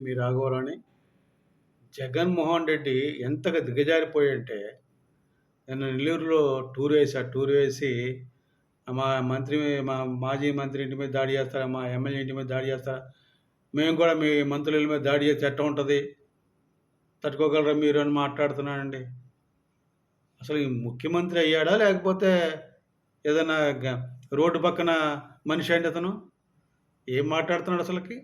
మీ రాఘవరాణి జగన్మోహన్ రెడ్డి ఎంతగా దిగజారిపోయంటే నేను నెల్లూరులో టూర్ వేసా టూర్ వేసి మా మంత్రి మా మాజీ మంత్రి ఇంటి మీద దాడి చేస్తారా మా ఎమ్మెల్యే ఇంటి మీద దాడి చేస్తారా? మేము కూడా మీ మంత్రుల మీద దాడి చేస్తే ఎట్ట ఉంటుంది? తట్టుకోగలరా మీరు అని మాట్లాడుతున్నానండి. అసలు ఈ ముఖ్యమంత్రి అయ్యాడా లేకపోతే ఏదైనా రోడ్డు పక్కన మనిషి అండి అతను? ఏం మాట్లాడుతున్నాడు అసలుకి?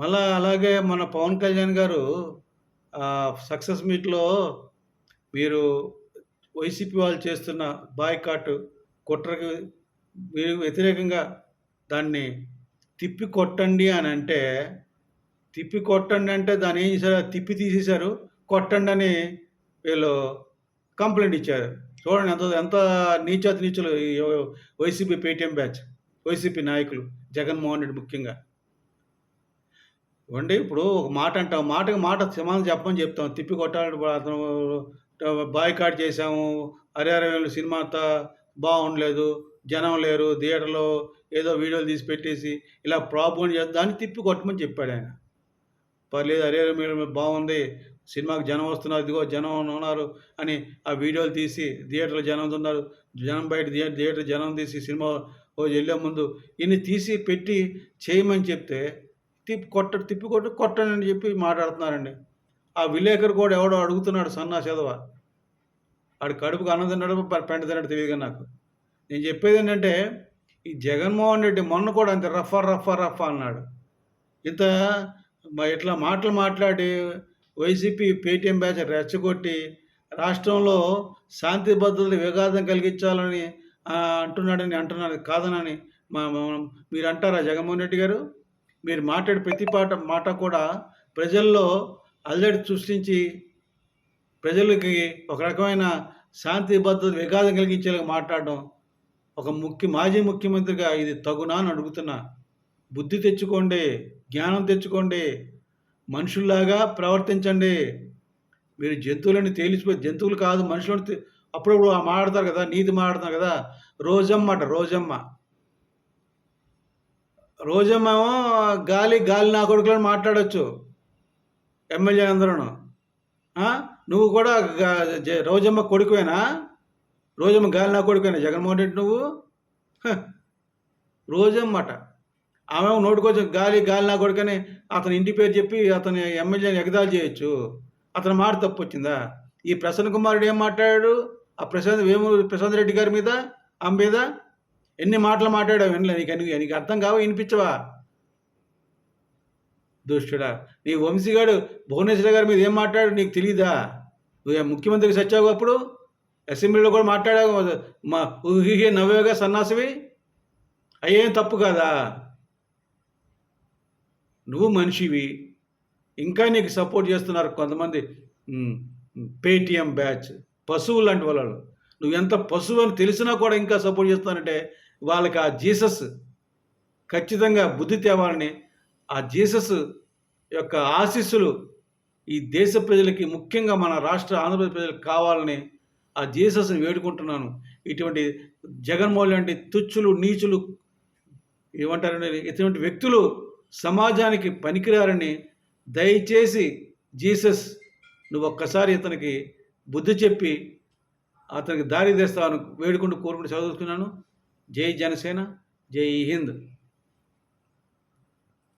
మళ్ళా అలాగే మన పవన్ కళ్యాణ్ గారు సక్సెస్ మీట్లో మీరు వైసీపీ వాళ్ళు చేస్తున్న బాయ్కాట్ కుట్రకి మీరు వ్యతిరేకంగా దాన్ని తిప్పి కొట్టండి అని అంటే తిప్పి కొట్టండి అంటే దాన్ని ఏం చేశారు? తిప్పి తీసేశారు. కొట్టండి అని వీళ్ళు కంప్లైంట్ ఇచ్చారు. చూడండి ఎంత ఎంత నీచాతి నీచులు వైసీపీ పేటీఎం బ్యాచ్ వైసీపీ నాయకులు జగన్మోహన్ రెడ్డి ముఖ్యంగా. ఇవ్వండి ఇప్పుడు ఒక మాట అంటాం. మాటకి మాట సమానం చెప్పమని చెప్తాం. తిప్పి కొట్టాలి అతను బాయ్కాట్ చేసాము హరిహరవేలు సినిమా అంతా బాగుండలేదు. జనం లేరు. థియేటర్లో ఏదో వీడియోలు తీసి పెట్టేసి ఇలా ప్రాబ్లం చేస్తే దాన్ని తిప్పి కొట్టమని చెప్పాడు ఆయన. పర్లేదు అరే బాగుంది. సినిమాకి జనం వస్తున్నారు. ఇదిగో జనం ఉన్నారు అని ఆ వీడియోలు తీసి థియేటర్లో జనం ఉన్నారు. జనం బయట థియేటర్ జనం తీసి సినిమా వెళ్ళే ముందు ఇన్ని తీసి పెట్టి చేయమని చెప్తే తిప్పి కొట్ట తిప్పి కొట్టి కొట్టండి అని చెప్పి మాట్లాడుతున్నారండి. ఆ విలేకరు కూడా ఎవడో అడుగుతున్నాడు సన్నా చదవ ఆడు కడుపుకు అన్నం తిన్నాడు పెంట తిన్నాడు తెలియదు నాకు. నేను చెప్పేది ఏంటంటే ఈ జగన్మోహన్ రెడ్డి మొన్న కూడా అంతే రఫా రఫా రఫా అన్నాడు. ఇంత ఇట్లా మాటలు మాట్లాడి వైసీపీ పేటీఎం బ్యాచ్ రెచ్చగొట్టి రాష్ట్రంలో శాంతి భద్రతలు విఘాతం కలిగించాలని అంటున్నాడని అంటున్నాడు కాదనని మా- మీరు అంటారా జగన్మోహన్ రెడ్డి గారు? మీరు మాట్లాడే ప్రతి పాట మాట కూడా ప్రజల్లో అల్లడి సృష్టించి ప్రజలకి ఒక రకమైన శాంతి భద్రత విఘాతం కలిగించేలాగా మాట్లాడడం ఒక ముఖ్య మాజీ ముఖ్యమంత్రిగా ఇది తగునా అని అడుగుతున్నా. బుద్ధి తెచ్చుకోండి జ్ఞానం తెచ్చుకోండి మనుషుల్లాగా ప్రవర్తించండి. మీరు జంతువులని తేలిచిపోయి జంతువులు కాదు మనుషులను అప్పుడప్పుడు ఆ మాట్లాడతారు కదా నీతి మాట్లాడతారు కదా రోజమ్మ అట రోజమ్మ. రోజమ్మ ఏమో గాలి గాలి నా కొడుకులను మాట్లాడచ్చు. ఎమ్మెల్యే అందరూ నువ్వు కూడా రోజమ్మ కొడుకువేనా? రోజమ్మ గాలి నా కొడుకువేనా? జగన్మోహన్ రెడ్డి నువ్వు? హ. రోజమ్మట. ఆమె నోటికొచ్చి గాలి గాలి నా కొడుకని అతని ఇంటి పేరు చెప్పి అతని ఎమ్మెల్యేని ఎగదాలు చేయొచ్చు. అతని మాట తప్పు వచ్చిందా ఈ ప్రసన్న కుమారుడు ఏం మాట్లాడాడు? ఆ ప్రశాంత్ వేమూరి ప్రశాంత్ రెడ్డి గారి మీద? ఆమె మీద? ఎన్ని మాటలు మాట్లాడావు? వినలే నీకు నీకు నీకు అర్థం కావు? వినిపించవా? దుష్టుడా నీ వంశీగాడు భువనేశ్వర గారి మీద ఏం మాట్లాడు నీకు తెలియదా నువ్వు ముఖ్యమంత్రికి సచ్చావు అప్పుడు? అసెంబ్లీలో కూడా మాట్లాడావు. మా ఊహిహే నవ్వేగా సన్నాసివి. అయ్యేం తప్పు కాదా? నువ్వు మనిషివి. ఇంకా నీకు సపోర్ట్ చేస్తున్నారు కొంతమంది పేటిఎం బ్యాచ్ పశువు లాంటి వాళ్ళు నువ్వు ఎంత పశువు అని తెలిసినా కూడా ఇంకా సపోర్ట్ చేస్తానంటే వాళ్ళకి ఆ జీసస్ ఖచ్చితంగా బుద్ధి తేవాలని ఆ జీసస్ యొక్క ఆశీస్సులు ఈ దేశ ప్రజలకి ముఖ్యంగా మన రాష్ట్ర ఆంధ్రప్రదేశ్ ప్రజలకు కావాలని ఆ జీసస్ని వేడుకుంటున్నాను. ఇటువంటి జగన్మోహన్ లాంటి తుచ్చులు నీచులు ఏమంటారని ఇటువంటి వ్యక్తులు సమాజానికి పనికిరారని దయచేసి జీసస్ నువ్వు ఒక్కసారి ఇతనికి బుద్ధి చెప్పి అతనికి దారి తెస్తాను వేడుకుంటూ కోరుకుంటూ చదువుతున్నాను జై జనసేన జై హింద్.